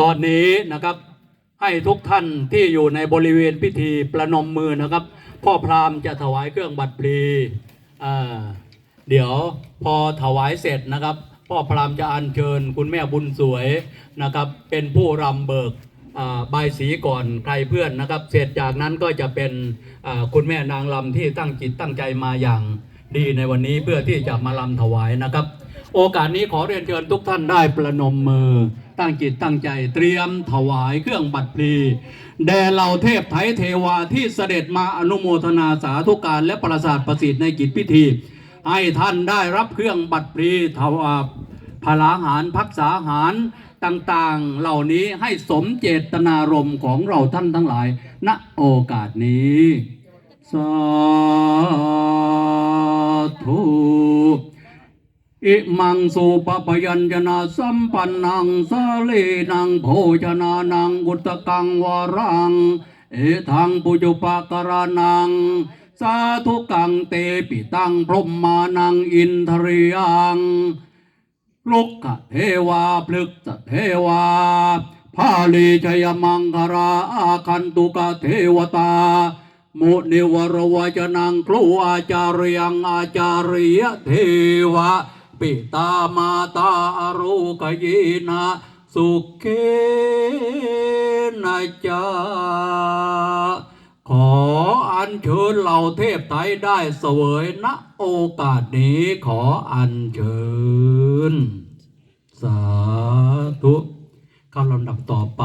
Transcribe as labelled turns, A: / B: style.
A: ตอนนี้นะครับให้ทุกท่านที่อยู่ในบริเวณพิธีประนมมือนะครับ พ่อพราหมณ์จะถวายเครื่องบัตรพลีเดี๋ยวพอถวายเสร็จนะครับ พ่อพราหมณ์จะอัญเชิญคุณแม่บุญสวยนะครับ เป็นผู้รำเบิกใบสีก่อนใครเพื่อนนะครับ เสร็จจากนั้นก็จะเป็นคุณแม่นางลำที่ตั้งจิตตั้งใจมาอย่างดีในวันนี้เพื่อที่จะมาลำถวายนะครับ โอกาสนี้ขอเรียนเชิญทุกท่านได้ประนมมือ ตั้งจิตตั้งใจเตรียมถวายเครื่องบัตรพลีแด่เหล่าเทพไทยเทวาที่เสด็จมาอนุโมทนาสาธุการและประสาทประสิทธิ์ในกิจพิธี ให้ท่านได้รับเครื่องบัตรพลีถวาพลาหารพักษาหารต่างๆ เหล่านี้ให้สมเจตนารมณ์ของเราท่านทั้งหลาย ณโอกาสนี้สา อิมังสุปปยัญชนะสัมปันนังสาลีนังโภชนานังกุตกังวารัง เอทังปุจุปการานัง สาธุกังเตปิตังพรหมานังอินทริยังลุกขเทวาพลึกษเทวาพาลีชยมังคราอาคันตุกเทวตามุนิวรวจนังครูอาจารยังอาจาริยเทวะ ปิตามาตาอรุกยีนาสุเกนะจาขออัญเชิญเหล่าเทพไทยได้เสวยณโอกาสนี้ขออัญเชิญ สาธุข้าลำดับต่อไป